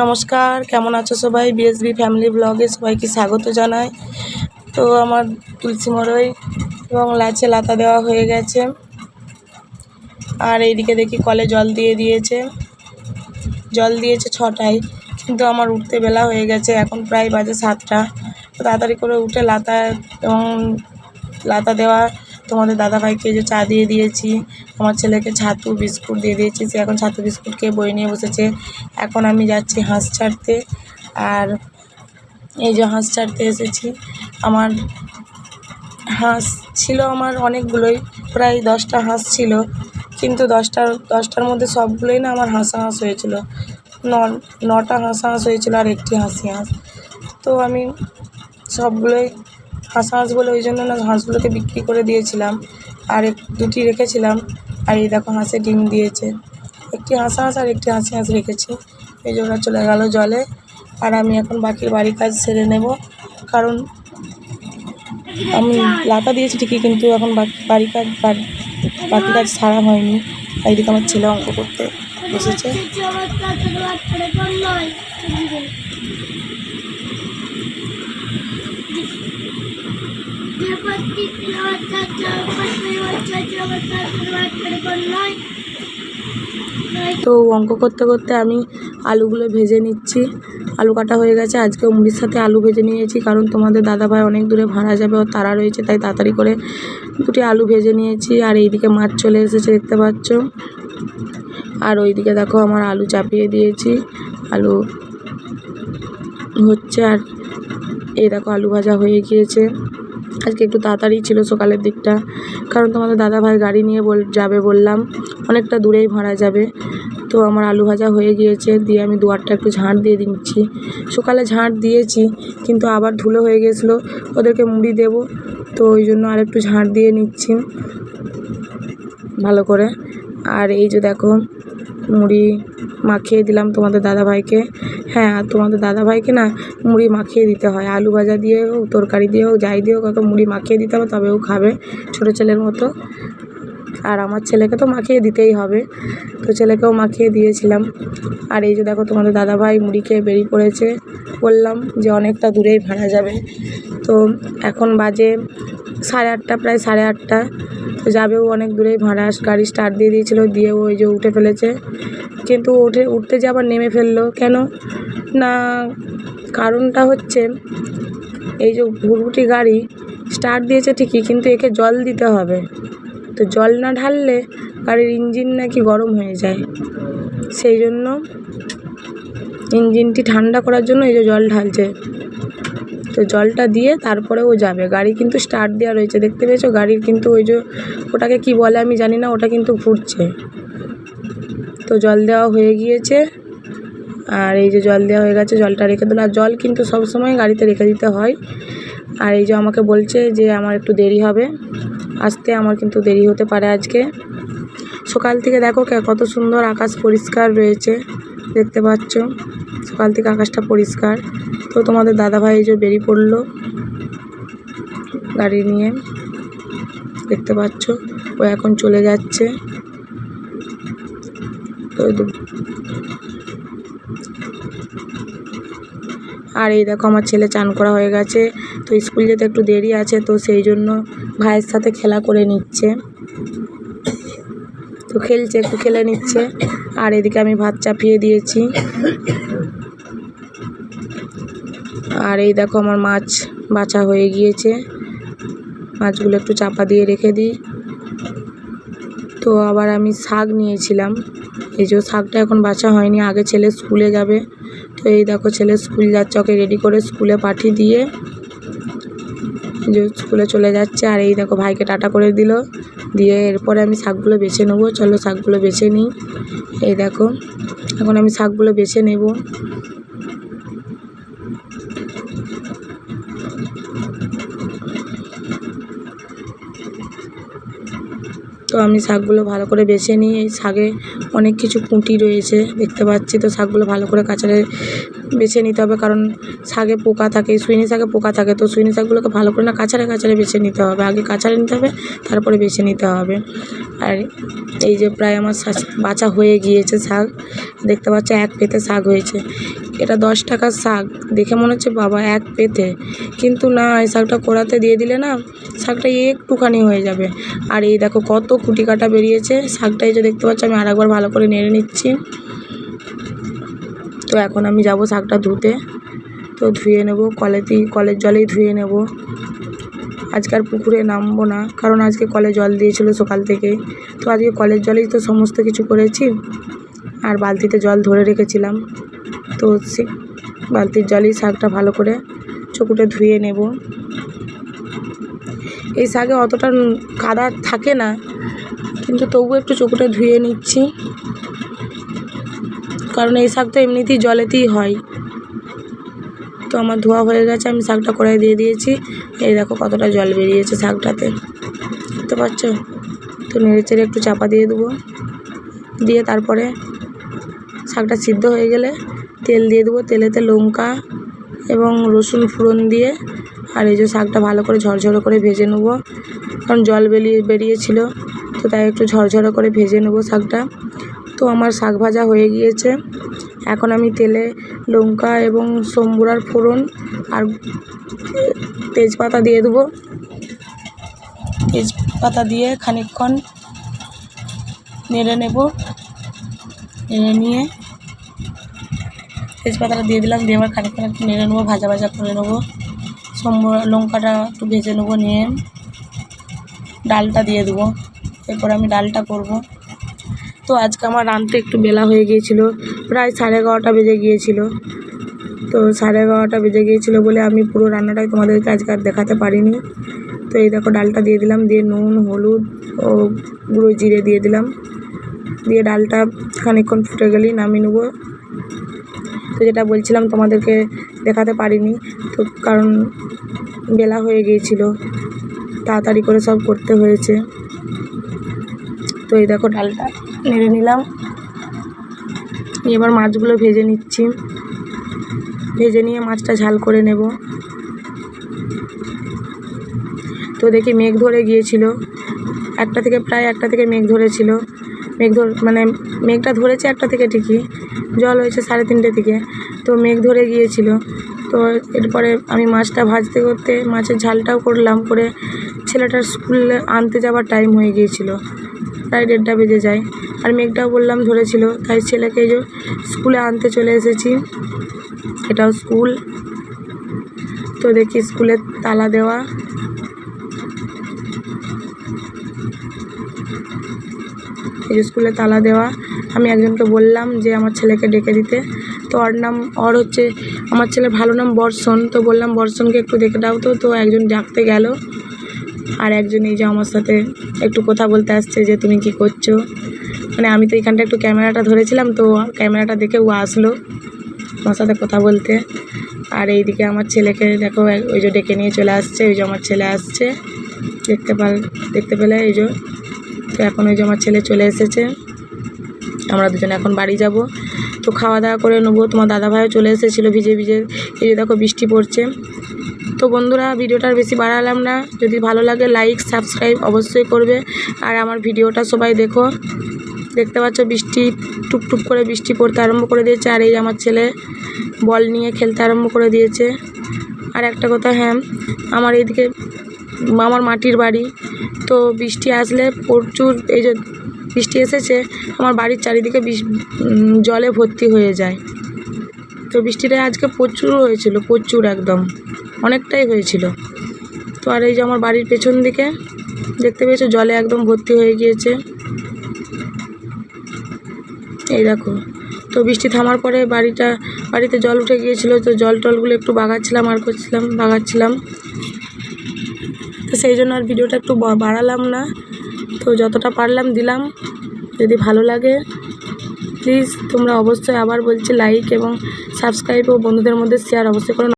নমস্কার, কেমন আছো সবাই? বিএসবি ফ্যামিলি ব্লগে সবাইকে স্বাগত জানাই। তো আমার তুলসী মরই এবং লাচে লাতা দেওয়া হয়ে গেছে। আর এইদিকে দেখি কলে জল দিয়ে দিয়েছে। জল দিয়েছে ছটায়, কিন্তু আমার উঠতে বেলা হয়ে গেছে। এখন প্রায় বাজে সাতটা। তাড়াতাড়ি করে উঠে লাতা এবং লাতা দেওয়া তোমাদের দাদাভাইকে যে চা দিয়ে দিয়েছি আমার ছেলেকে ছাতু, বিস্কুট দিয়ে দিয়েছি, সে এখন ছাতু, বিস্কুট খেয়ে বই নিয়ে বসেছে। এখন আমি যাচ্ছি হাঁস ছাড়তে আর এই যে হাঁস ছাড়তে এসেছি। আমার হাঁস ছিল আমার অনেকগুলোই, প্রায় দশটা হাঁস ছিল, কিন্তু দশটার দশটার মধ্যে সবগুলোই না আমার হাঁসা হাঁস হয়েছিল নটা হাঁসা হাঁস হয়েছিল আর একটি হাসি হাঁস। তো আমি সবগুলোই হাঁসা হাঁস বলে ওই জন্য না হাঁসগুলোকে বিক্রি করে দিয়েছিলাম। আর দুটি রেখেছিলাম। আর এই দেখো হাঁসে ডিম দিয়েছে। একটি হাঁসা হাঁস আর একটি হাঁসি হাঁস রেখেছি। এই জন্য চলে গেল জলে। আর আমি এখন বাকি বাড়ির কাজ সেরে নেব। কারণ আমি লাতা দিয়েছি ঠিকই, কিন্তু এখন বাড়ি কাজ বাকি কাজ সারা হয়নি। এদিকে আমার ছেলে অঙ্ক করতে বসেছে। তো অঙ্ক করতে করতে আমি আলুগুলো ভেজে নিচ্ছি। আলু কাটা হয়ে গেছে। আজকে মুড়ির সাথে আলু ভেজে নিয়েছি, কারণ তোমাদের দাদাভাই অনেক দূরে ভাড়া যাবে ও তারা রয়েছে, তাই তাড়াতাড়ি করে দুটি আলু ভেজে নিয়েছি। আর এইদিকে মাছ চলে এসেছে, দেখতে পাচ্ছ। আর ওইদিকে দেখো আমার আলু চাপিয়ে দিয়েছি। আলু হচ্ছে আর এই দেখো আলু ভাজা হয়ে গিয়েছে। আজকে একটু তাড়াতাড়ি ছিল সকালের দিকটা, কারণ তোমাদের দাদাভাই গাড়ি নিয়ে বল, যাবে বললাম। অনেকটা দূরেই ভাড়া যাবে। তো আমার আলু ভাজা হয়ে গিয়েছে, দিয়ে আমি দুয়ারটা একটু ঝাঁট দিয়ে দিচ্ছি। সকালে ঝাঁট দিয়েছি, কিন্তু আবার ধুলো হয়ে গেছিল, ওদেরকে মুড়ি দেবো। তো ওই জন্য আর একটু ঝাঁট দিয়ে নিচ্ছি, ভালো করে। আর এই যে দেখো মুড়ি মাখিয়ে দিলাম তোমাদের দাদাভাইকে। হ্যাঁ আর তোমাদের দাদাভাইকে না মুড়ি মাখিয়ে দিতে হয়। আলু ভাজা দিয়ে হোক, তরকারি দিয়ে হোক, যাই দিয়ে হোক, ওকে মুড়ি মাখিয়ে দিতে হবে, তবে ও খাবে ছোটো ছেলের মতো। আর আমার ছেলেকে তো মাখিয়ে দিতেই হবে। তো ছেলেকেও মাখিয়ে দিয়েছিলাম। আর এই যে দেখো তোমাদের দাদাভাই মুড়ি খেয়ে বেরিয়ে পড়েছে। বললাম যে অনেকটা দূরেই ভাড়া যাবে। তো এখন বাজে সাড়ে আটটা, প্রায় সাড়ে আটটা। তো যাবে ও অনেক দূরেই, ভাড়া গাড়ি স্টার্ট দিয়ে দিয়েছিল, দিয়ে ও ওই যে উঠে ফেলেছে। কিন্তু উঠে, উঠতে যে আবার নেমে ফেলল। কেন? না, কারণটা হচ্ছে, এই যে ভুরভুটি গাড়ি স্টার্ট দিয়েছে ঠিকই, কিন্তু একে জল দিতে হবে। তো জল না ঢাললে গাড়ির ইঞ্জিন নাকি গরম হয়ে যায়। সেই জন্য ইঞ্জিনটি ঠান্ডা করার জন্য এই যে জল ঢালছে। তো জলটা দিয়ে তারপরে ও যাবে। গাড়ি কিন্তু স্টার্ট দেওয়া রয়েছে, দেখতে পেয়েছ? গাড়ির কিন্তু ওই যে ওটাকে কি বলে আমি জানি না, ওটা কিন্তু ঘুরছে। তো জল দেওয়া হয়ে গিয়েছে। আর এই যে জল দেওয়া হয়ে গেছে, জলটা রেখে দিল। আর জল কিন্তু সব সময় গাড়িতে রেখে দিতে হয়। আর এই যে আমাকে বলছে যে আমার একটু দেরি হবে। আসতে আমার কিন্তু দেরি হতে পারে আজকে। সকাল থেকে দেখো কত সুন্দর আকাশ পরিষ্কার রয়েছে। দেখতে পাচ্ছ। সকাল থেকে আকাশটা পরিষ্কার। তো তোমাদের দাদাভাই যে বেরিয়ে পড়ল গাড়ি নিয়ে। দেখতে পাচ্ছ, ও এখন চলে যাচ্ছে। তো আর এই দেখো, আমার ছেলে চান করা হয়ে গেছে। তো স্কুল যেতে একটু দেরি আছে, তো সেই জন্য ভাইয়ের সাথে খেলা করে নিচ্ছে। তো খেলছে, একটু খেলে নিচ্ছে। আর এদিকে আমি ভাত চাপিয়ে দিয়েছি। আর এই দেখো আমার মাছ বাছা হয়ে গিয়েছে। মাছগুলো একটু চাপা দিয়ে রেখে দিই। তো আবার আমি শাক নিয়েছিলাম। এই যে শাকটা এখন বাছা হয়নি, আগে ছেলে স্কুলে যাবে। তো এই দেখো ছেলে স্কুল যাচ্ছে, ওকে রেডি করে স্কুলে পাঠিয়ে দিয়ে যে স্কুলে চলে যাচ্ছে। আর এই দেখো ভাইকে টাটা করে দিল। দিয়ে এরপরে আমি শাকগুলো বেছে নেব। চলো শাকগুলো বেছে নিই। এই দেখো, এখন আমি শাকগুলো বেছে নেব। তো আমি শাকগুলো ভালো করে বেছে নিই। এই শাকে অনেক কিছু কুঁটি রয়েছে, দেখতে পাচ্ছি। তো শাকগুলো ভালো করে কাচারে বেছে নিতে হবে, কারণ শাকে পোকা থাকে সুইনি শাকে পোকা থাকে, তো সুইনি শাকগুলোকে ভালো করে না কাচারে কাচারে বেছে নিতে হবে। আগে কাচারে নিতে হবে, তারপরে বেছে নিতে হবে। আর এই যে প্রায় আমার বাছা হয়ে গিয়েছে শাক, দেখতে পাচ্ছি এক পেতে শাক হয়েছে। এটা দশ টাকার শাক, দেখে মনে হচ্ছে বাবা এক পেতে। কিন্তু না, এই শাকটা কোড়াতে দিয়ে দিলে না, শাকটা একটুখানি হয়ে যাবে। আর এই দেখো কত কুটি কাটা বেরিয়েছে, শাকটা এই যে দেখতে পাচ্ছ, আমি আরেকবার ভালো করে নেড়ে নিচ্ছি। তো এখন আমি যাব শাকটা ধুতে। তো ধুয়ে নেব, কলেতেই, কলের জলেই ধুয়ে নেব। আজকে পুকুরে নামবো না, কারণ আজকে কলে জল দিয়েছিল সকাল থেকে। তো আজকে কলের জলেই তো সমস্ত কিছু করেছি। আর বালতিতে জল ধরে রেখেছিলাম। তো সে বালতির জলেই শাকটা ভালো করে চকুটে ধুয়ে নেব। এই শাকে অতটা কাদা থাকে না, কিন্তু তবু একটু চকুটে ধুয়ে নিচ্ছি। কারণ এই শাক তো এমনিতেই জলেতেই হয়। তো আমার ধোয়া হয়ে গেছে, আমি শাকটা কড়াই দিয়ে দিয়েছি। এই দেখো কতটা জল বেরিয়েছে শাকটাতে। বুঝতে পারছ তো নেড়ে চেড়ে একটু চাপা দিয়ে দেবো। দিয়ে তারপরে শাকটা সিদ্ধ হয়ে গেলে তেল দিয়ে দেবো। তেলেতে লঙ্কা এবং রসুন ফোড়ন দিয়ে আর এই যে শাকটা ভালো করে ঝরঝরে করে ভেজে নেব। কারণ জল বেরিয়ে বেরিয়েছিল, তো তাই একটু ঝরঝরে করে ভেজে নেব শাকটা। তো আমার শাক ভাজা হয়ে গিয়েছে। এখন আমি তেলে লঙ্কা এবং সম্বুরার ফোড়ন আর তেজপাতা দিয়ে দেবো। তেজপাতা দিয়ে খানিকক্ষণ নেড়ে নেব। নেড়ে নিয়ে তেজপাতাটা দিয়ে দিলাম, দিয়ে আবার খানিকক্ষণ একটু নেড়ে নেব, ভাজা ভাজা করে নেব। সম্বর, লঙ্কাটা একটু ভেজে নেব, নিয়ে ডালটা দিয়ে দেবো। এরপর আমি ডালটা করব। তো আজকে আমার রাঁধতে একটু বেলা হয়ে গিয়েছিল। প্রায় সাড়ে এগারোটা বেজে গিয়েছিল। তো সাড়ে এগারোটা বেজে গিয়েছিল বলে আমি পুরো রান্নাটাই তোমাদেরকে আজকে আর দেখাতে পারিনি। তো এই দেখো ডালটা দিয়ে দিলাম, দিয়ে নুন, হলুদ ও গুঁড়ো জিরে দিয়ে দিলাম। দিয়ে ডালটা খানিকক্ষণ ফুটে গেলেই নামিয়ে নেব। তো যেটা বলছিলাম তোমাদেরকে দেখাতে পারিনি, তো কারণ বেলা হয়ে গিয়েছিল। তাড়াতাড়ি করে সব করতে হয়েছে। তো এই দেখো ডালটা নেড়ে নিলাম। এবার মাছগুলো ভেজে নিচ্ছি। ভেজে নিয়ে মাছটা ঝাল করে নেব। তো দেখি মেঘ ধরে গিয়েছিল। একটা থেকে প্রায় একটা থেকে মেঘ ধরেছিল। মেঘ ধর মানে মেঘটা ধরেছে একটা থেকে ঠিকই। জল হয়েছে সাড়ে তিনটে থেকে। তো মেঘ ধরে গিয়েছিল। তো এরপরে আমি মাছটা ভাজতে করতে মাছের ঝালটাও করলাম করে ছেলেটার স্কুলে আনতে যাওয়ার টাইম হয়ে গিয়েছিল। প্রায় দেড়টা বেজে যায়। আর মেঘটাও বললাম ধরেছিল, তাই ছেলেকে যে স্কুলে আনতে চলে এসেছি। এটাও স্কুল। তো দেখি স্কুলে তালা দেওয়া। এই স্কুলে তালা দেওয়া। আমি একজনকে বললাম যে আমার ছেলেকে ডেকে দিতে। তো ওর নাম, ওর হচ্ছে, আমার ছেলের ভালো নাম বর্ষণ। তো বললাম, বর্ষণকে একটু দেখে দাও তো। তো একজন ডাকতে গেল। আর একজন এই যে আমার সাথে একটু কথা বলতে আসছে যে, তুমি কি করছ? মানে আমি তো এখানটা একটু ক্যামেরাটা ধরেছিলাম, তো ক্যামেরাটা দেখে ও আসলো আমার সাথে কথা বলতে। আর এইদিকে আমার ছেলেকে দেখো, ওই যে ডেকে নিয়ে চলে আসছে, ওই যে আমার ছেলে আসছে। দেখতে পাল দেখতে পেলে এই যে, তো এখন ওই যে আমার ছেলে চলে এসেছে। আমরা দুজনে এখন বাড়ি যাব। তো খাওয়া দাওয়া করে নেব। তোমার দাদাভাইও চলে এসেছিল ভিজে ভিজে। এই যে দেখো বৃষ্টি পড়ছে। তো বন্ধুরা ভিডিওটা বেশি বাড়ালাম না। যদি ভালো লাগে লাইক সাবস্ক্রাইব অবশ্যই করবে। আর আমার ভিডিওটা সবাই দেখো। দেখতে পাচ্ছ, বৃষ্টি, টুপটুপ করে বৃষ্টি পড়তে আরম্ভ করে দিয়েছে। আর এই আমার ছেলে বল নিয়ে খেলতে আরম্ভ করে দিয়েছে। আর একটা কথা হ্যাঁ আমার এইদিকে আমার মাটির বাড়ি। তো বৃষ্টি আসলে প্রচুর, এই যে বৃষ্টি এসেছে, আমার বাড়ির চারিদিকে জলে ভর্তি হয়ে যায়। তো বৃষ্টিটা আজকে প্রচুর হয়েছিল, প্রচুর একদম। অনেকটাই হয়েছিল। তো আর এই যে আমার বাড়ির পেছন দিকে, দেখতে পেয়েছ জলে একদম ভর্তি হয়ে গিয়েছে। এই দেখো, তো বৃষ্টি থামার পরে বাড়িটা, বাড়িতে জল উঠে গিয়েছিল, তো জল টলগুলো একটু বাগাচ্ছিলাম, আর করছিলাম, বাগাচ্ছিলাম। তো সেই জন্য আর ভিডিওটা একটু বাড়ালাম না। তো যতটা পারলাম দিলাম, যদি ভালো লাগে প্লিজ তোমরা অবশ্যই আবার বলছি লাইক এবং সাবস্ক্রাইব ও বন্ধুদের মধ্যে শেয়ার অবশ্যই করো।